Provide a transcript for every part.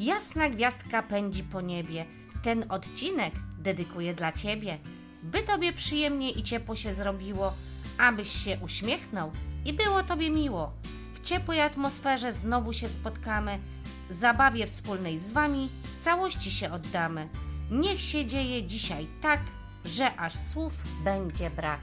Jasna gwiazdka pędzi po niebie. Ten odcinek dedykuję dla Ciebie. By Tobie przyjemnie i ciepło się zrobiło, abyś się uśmiechnął i było Tobie miło. W ciepłej atmosferze znowu się spotkamy, zabawie wspólnej z Wami w całości się oddamy. Niech się dzieje dzisiaj tak, że aż słów będzie brak.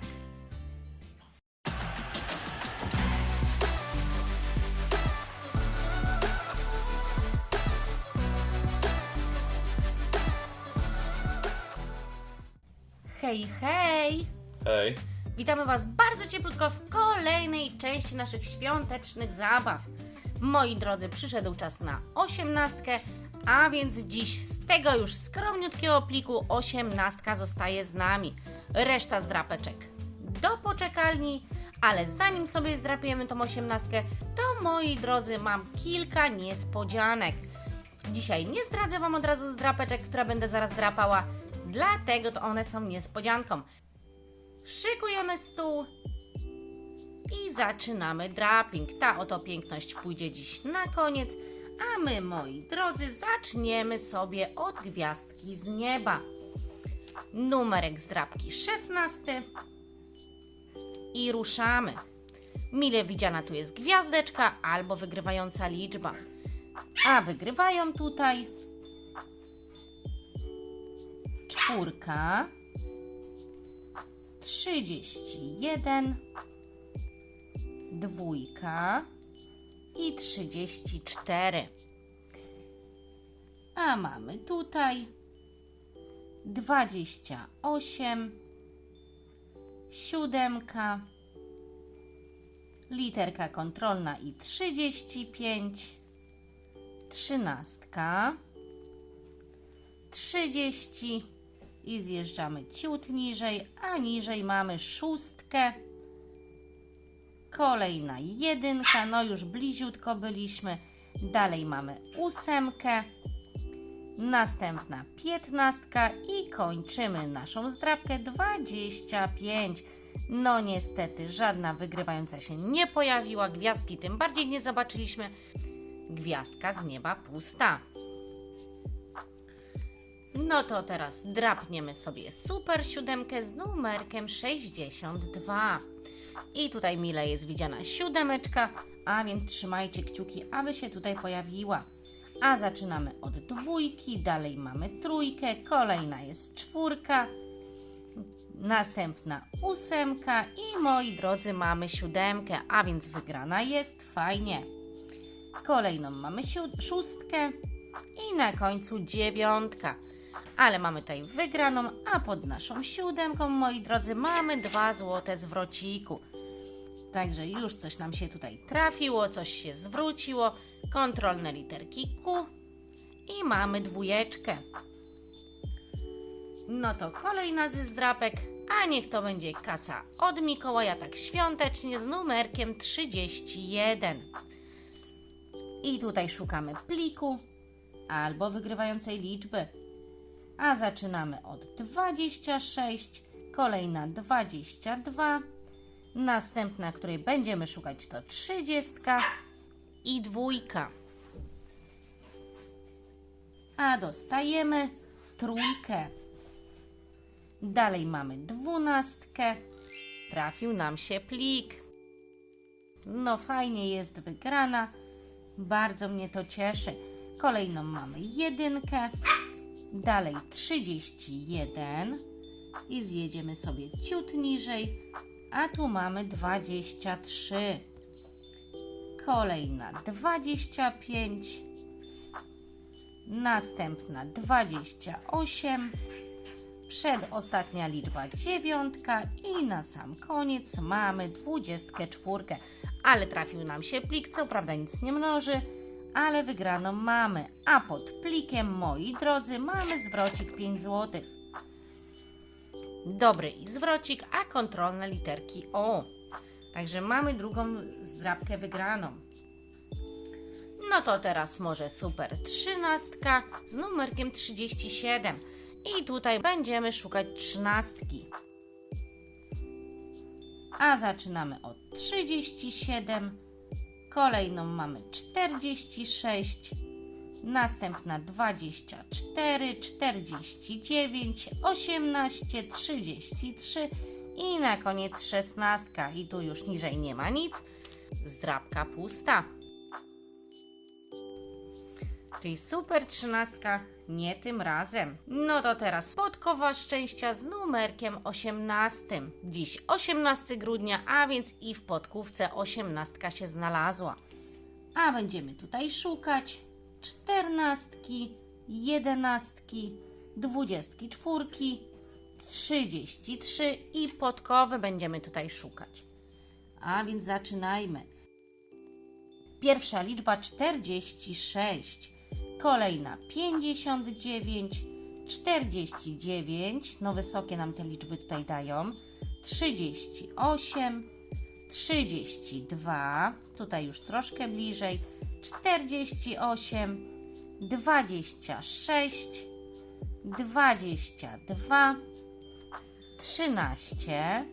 Hej, hej! Hej. Witamy Was bardzo cieplutko w kolejnej części naszych świątecznych zabaw. Moi drodzy, przyszedł czas na osiemnastkę, a więc dziś z tego już skromniutkiego pliku osiemnastka zostaje z nami. Reszta zdrapeczek do poczekalni, ale zanim sobie zdrapiemy tą osiemnastkę, to moi drodzy, mam kilka niespodzianek. Dzisiaj nie zdradzę Wam od razu zdrapeczek, które będę zaraz drapała, dlatego to one są niespodzianką. Szykujemy stół i zaczynamy draping. Ta oto piękność pójdzie dziś na koniec, a my, moi drodzy, zaczniemy sobie od gwiazdki z nieba. Numerek zdrapki 16 i ruszamy. Mile widziana tu jest gwiazdeczka albo wygrywająca liczba. A wygrywają tutaj czwórka, 31, dwójka i 34. A mamy tutaj 28, siódemka, literka kontrolna i 35, trzynastka, 30 i zjeżdżamy ciut niżej, a niżej mamy szóstkę. Kolejna jedynka, no już bliziutko byliśmy. Dalej mamy ósemkę, następna piętnastka i kończymy naszą zdrabkę 25. No niestety żadna wygrywająca się nie pojawiła, gwiazdki tym bardziej nie zobaczyliśmy. Gwiazdka z nieba pusta. No to teraz drapniemy sobie super siódemkę z numerkiem 62. I tutaj mile jest widziana siódemeczka, a więc trzymajcie kciuki, aby się tutaj pojawiła. A zaczynamy od dwójki, dalej mamy trójkę, kolejna jest czwórka, następna ósemka i moi drodzy mamy siódemkę, a więc wygrana jest fajnie. Kolejną mamy szóstkę i na końcu dziewiątka. Ale mamy tutaj wygraną, a pod naszą siódemką, moi drodzy, mamy dwa złote zwrociku. Także już coś nam się tutaj trafiło, coś się zwróciło. Kontrolne literki Q i mamy dwójeczkę. No to kolejna ze zdrapek, a niech to będzie kasa od Mikołaja tak świątecznie z numerkiem 31. I tutaj szukamy pliku albo wygrywającej liczby. A zaczynamy od 26, kolejna 22, następna, której będziemy szukać to 30 i dwójka. A dostajemy trójkę. Dalej mamy dwunastkę. Trafił nam się plik. No fajnie jest wygrana. Bardzo mnie to cieszy. Kolejną mamy jedynkę. Dalej 31 i zjedziemy sobie ciut niżej, a tu mamy 23. Kolejna 25, następna 28, przedostatnia liczba dziewiątka. I na sam koniec mamy 24. Ale trafił nam się plik, co prawda nic nie mnoży, ale wygraną mamy. A pod plikiem, moi drodzy, mamy zwrocik 5 zł. Dobry zwrocik, a kontrolne literki O. Także mamy drugą zdrabkę wygraną. No to teraz może super trzynastka z numerkiem 37. I tutaj będziemy szukać trzynastki. A zaczynamy od 37. Kolejną mamy 46. następna 24, 49, 18, 33 i na koniec 16. I tu już niżej nie ma nic. Zdrabka pusta. Czyli super trzynastka, nie tym razem. No to teraz podkowa szczęścia z numerkiem 18. Dziś 18 grudnia, a więc i w podkówce 18 się znalazła. A będziemy tutaj szukać czternastki, jedenastki, dwudziestki czwórki, trzydzieści trzy i podkowy będziemy tutaj szukać. A więc zaczynajmy. Pierwsza liczba 46, kolejna 59, 49, no wysokie nam te liczby tutaj dają, 38, 32, tutaj już troszkę bliżej, 48, 26, 22, 13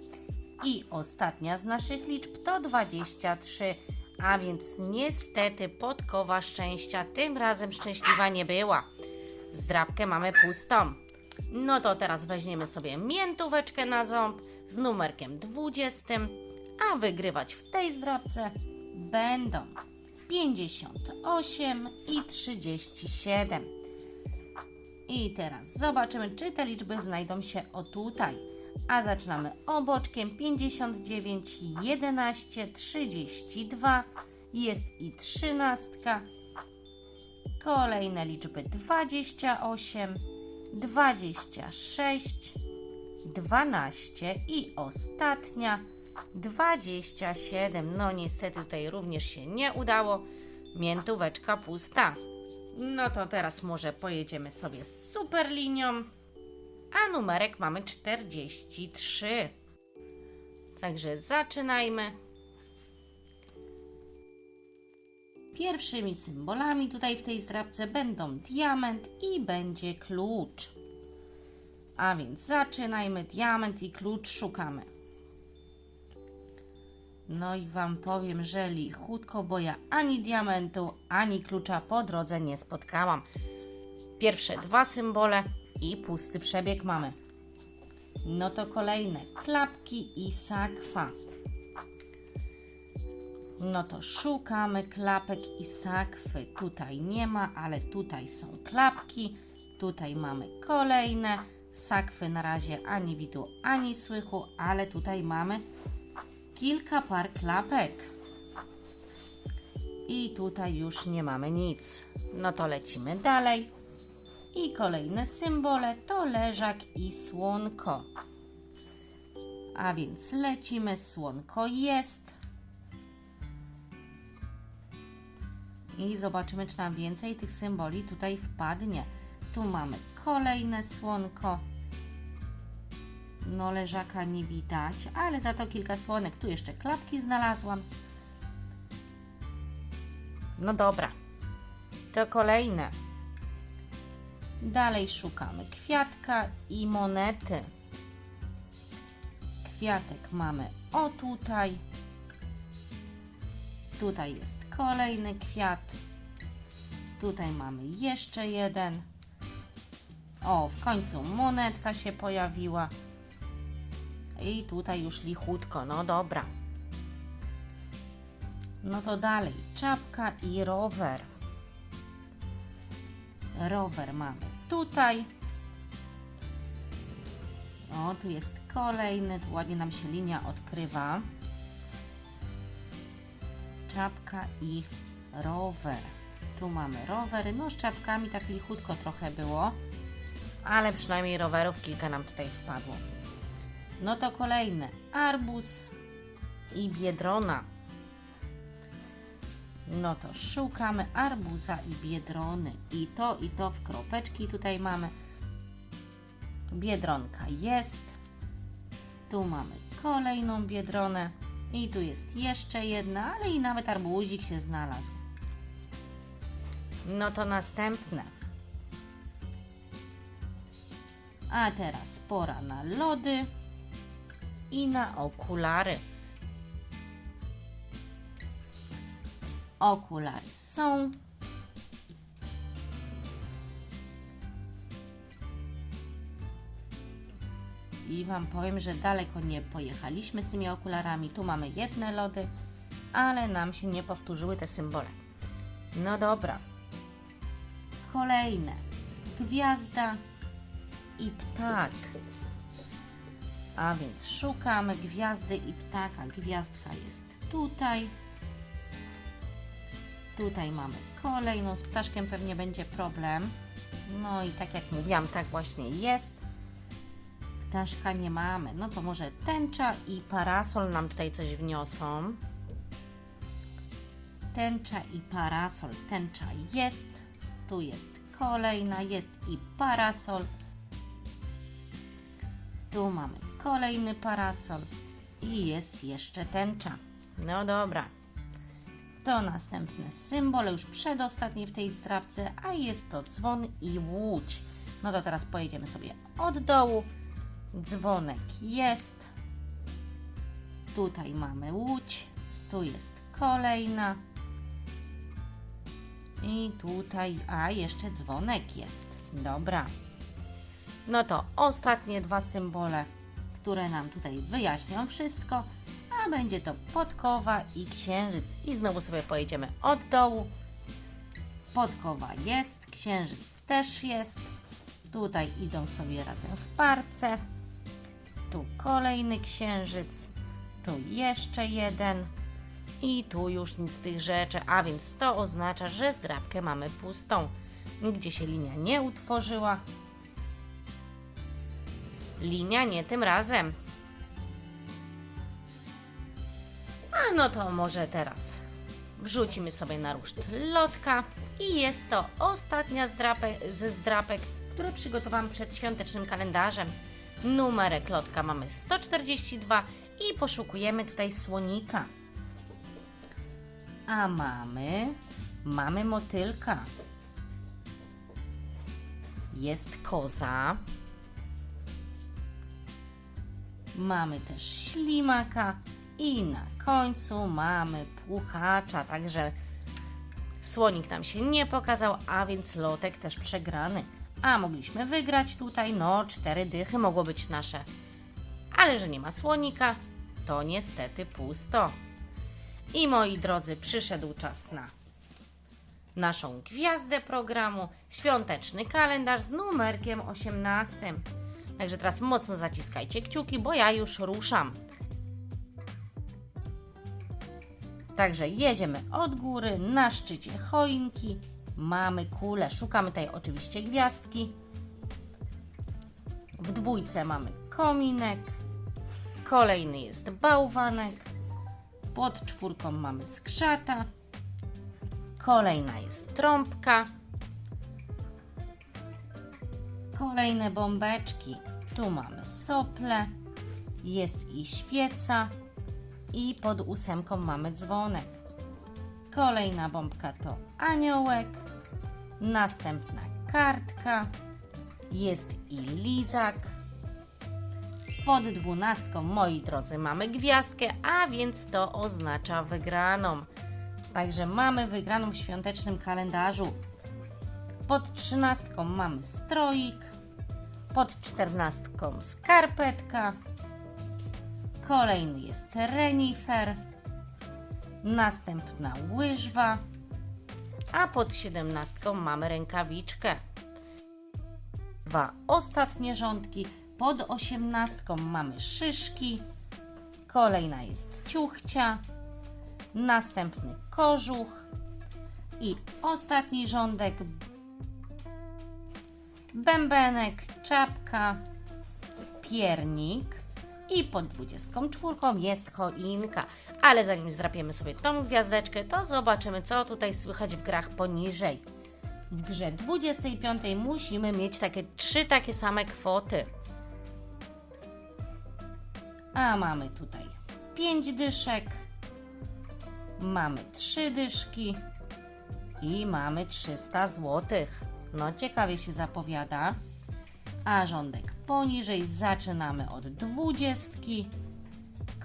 i ostatnia z naszych liczb to 23, a więc niestety podkowa szczęścia tym razem szczęśliwa nie była. Zdrabkę mamy pustą. No to teraz weźmiemy sobie miętóweczkę na ząb z numerkiem 20, a wygrywać w tej zdrabce będą 58 i 37. I teraz zobaczymy, czy te liczby znajdą się o tutaj. A zaczynamy oboczkiem 59, 11, 32, jest i 13. Kolejne liczby 28, 26, 12 i ostatnia 27. No niestety tutaj również się nie udało. Miętóweczka pusta. No to teraz może pojedziemy sobie z super linią. A numerek mamy 43. Także zaczynajmy. Pierwszymi symbolami tutaj w tej zdrabce będą diament i będzie klucz. A więc zaczynajmy. Diament i klucz szukamy. No i Wam powiem, że lichutko, bo ja ani diamentu, ani klucza po drodze nie spotkałam. Pierwsze dwa symbole i pusty przebieg mamy. No to kolejne klapki i sakwa. No to szukamy klapek i sakwy. Tutaj nie ma, ale tutaj są klapki. Tutaj mamy kolejne. Sakwy na razie ani widu, ani słychu, ale tutaj mamy kilka par klapek. I tutaj już nie mamy nic. No to lecimy dalej. I kolejne symbole to leżak i słonko. A więc lecimy, słonko jest. I zobaczymy, czy nam więcej tych symboli tutaj wpadnie. Tu mamy kolejne słonko. No leżaka nie widać, ale za to kilka słonek. Tu jeszcze klapki znalazłam. No dobra. To kolejne. Dalej szukamy kwiatka i monety. Kwiatek mamy o tutaj. Tutaj jest kolejny kwiat. Tutaj mamy jeszcze jeden. O, w końcu monetka się pojawiła. I tutaj już lichutko, no dobra. No to dalej, czapka i rower. Rower mamy tutaj. O, tu jest kolejny, tu ładnie nam się linia odkrywa. Czapka i rower. Tu mamy rowery, no z czapkami tak lichutko trochę było, ale przynajmniej rowerów kilka nam tutaj wpadło. No to kolejne. Arbus i biedrona. No to szukamy arbuza i biedrony. I to, i to w kropeczki tutaj mamy. Biedronka jest. Tu mamy kolejną biedronę. I tu jest jeszcze jedna, ale i nawet arbuzik się znalazł. No to następne. A teraz pora na lody i na okulary. Okulary są. I Wam powiem, że daleko nie pojechaliśmy z tymi okularami. Tu mamy jedne lody, ale nam się nie powtórzyły te symbole. No dobra. Kolejne. Gwiazda i ptak. A więc szukamy gwiazdy i ptaka. Gwiazdka jest tutaj Tutaj mamy kolejną. Z ptaszkiem pewnie będzie problem. No i tak jak mówiłam, tak właśnie jest. Ptaszka nie mamy. No to może tęcza i parasol nam tutaj coś wniosą. Tęcza i parasol. Tęcza jest. Tu jest kolejna, jest i parasol. Tu mamy kolejny parasol i jest jeszcze tęcza. No dobra. To następne symbole, już przedostatnie w tej strapce, a jest to dzwon i łódź. No to teraz pojedziemy sobie od dołu. Dzwonek jest. Tutaj mamy łódź. Tu jest kolejna. I tutaj, a jeszcze dzwonek jest. Dobra. No to ostatnie dwa symbole, które nam tutaj wyjaśnią wszystko, a będzie to podkowa i księżyc. I znowu sobie pojedziemy od dołu. Podkowa jest, księżyc też jest. Tutaj idą sobie razem w parce. Tu kolejny księżyc, tu jeszcze jeden. I tu już nic z tych rzeczy, a więc to oznacza, że zdrabkę mamy pustą. Nigdzie się linia nie utworzyła. Linia nie tym razem. No to może teraz wrzucimy sobie na ruszt lotka i jest to ostatnia zdrapek, ze zdrapek, które przygotowałam przed świątecznym kalendarzem. Numerek lotka mamy 142 i poszukujemy tutaj słonika. A mamy, mamy motylka. Jest koza. Mamy też ślimaka i na końcu mamy puchacza, także słonik nam się nie pokazał, a więc lotek też przegrany. A mogliśmy wygrać tutaj, no cztery dychy mogło być nasze. Ale że nie ma słonika, to niestety pusto. I moi drodzy, przyszedł czas na naszą gwiazdę programu, świąteczny kalendarz z numerkiem 18. Także teraz mocno zaciskajcie kciuki, bo ja już ruszam. Także jedziemy od góry, na szczycie choinki mamy kulę. Szukamy tutaj oczywiście gwiazdki. W dwójce mamy kominek. Kolejny jest bałwanek. Pod czwórką mamy skrzata. Kolejna jest trąbka. Kolejne bombeczki. Tu mamy sople. Jest i świeca. I pod ósemką mamy dzwonek. Kolejna bombka to aniołek. Następna kartka. Jest i lizak. Pod dwunastką, moi drodzy, mamy gwiazdkę, a więc to oznacza wygraną. Także mamy wygraną w świątecznym kalendarzu. Pod trzynastką mamy stroik. Pod czternastką skarpetka. Kolejny jest renifer. Następna łyżwa. A pod siedemnastką mamy rękawiczkę. Dwa ostatnie rządki. Pod osiemnastką mamy szyszki. Kolejna jest ciuchcia. Następny kożuch. I ostatni rządek. Bębenek, czapka, piernik. I pod 24 jest choinka. Ale zanim zdrapiemy sobie tą gwiazdeczkę, to zobaczymy, co tutaj słychać w grach poniżej. W grze 25 musimy mieć takie trzy takie same kwoty. A mamy tutaj 5 dyszek, mamy 3 dyszki i mamy 300 zł. No ciekawie się zapowiada. A rządek poniżej zaczynamy od dwudziestki.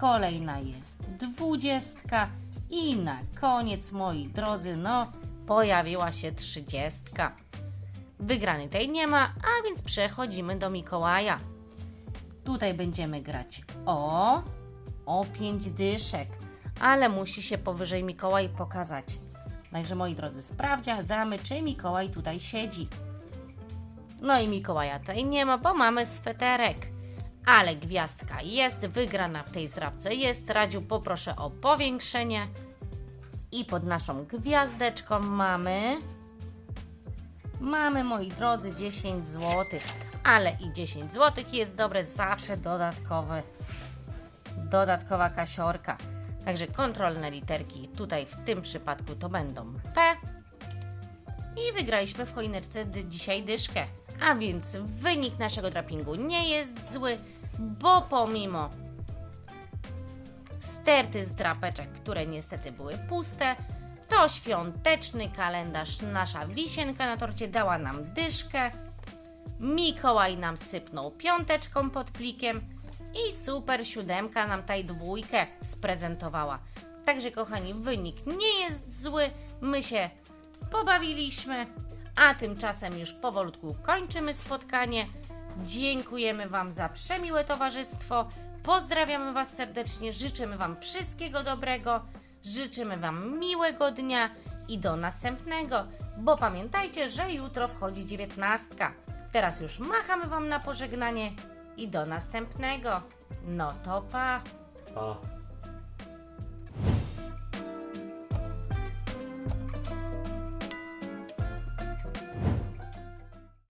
Kolejna jest dwudziestka i na koniec, moi drodzy, no pojawiła się trzydziestka. Wygrany tej nie ma, a więc przechodzimy do Mikołaja. Tutaj będziemy grać o, o 5 dyszek, ale musi się powyżej Mikołaj pokazać. Także moi drodzy, sprawdzamy, czy Mikołaj tutaj siedzi. No i Mikołaja tutaj nie ma, bo mamy sweterek. Ale gwiazdka jest, wygrana w tej zdrabce jest. Radziu, poproszę o powiększenie. I pod naszą gwiazdeczką mamy... Mamy, moi drodzy, 10 zł. Ale i 10 zł jest dobre, zawsze dodatkowy, dodatkowa kasiorka. Także kontrolne literki tutaj w tym przypadku to będą P. I wygraliśmy w choineczce dzisiaj dyszkę. A więc wynik naszego drapingu nie jest zły, bo pomimo sterty z drapeczek, które niestety były puste, to świąteczny kalendarz, nasza wisienka na torcie dała nam dyszkę. Mikołaj nam sypnął piąteczką pod plikiem i super siódemka nam tutaj dwójkę sprezentowała. Także kochani, wynik nie jest zły, my się pobawiliśmy, a tymczasem już powolutku kończymy spotkanie. Dziękujemy Wam za przemiłe towarzystwo, pozdrawiamy Was serdecznie, życzymy Wam wszystkiego dobrego, życzymy Wam miłego dnia i do następnego, bo pamiętajcie, że jutro wchodzi dziewiętnastka. Teraz już machamy Wam na pożegnanie i do następnego. No to pa! Pa.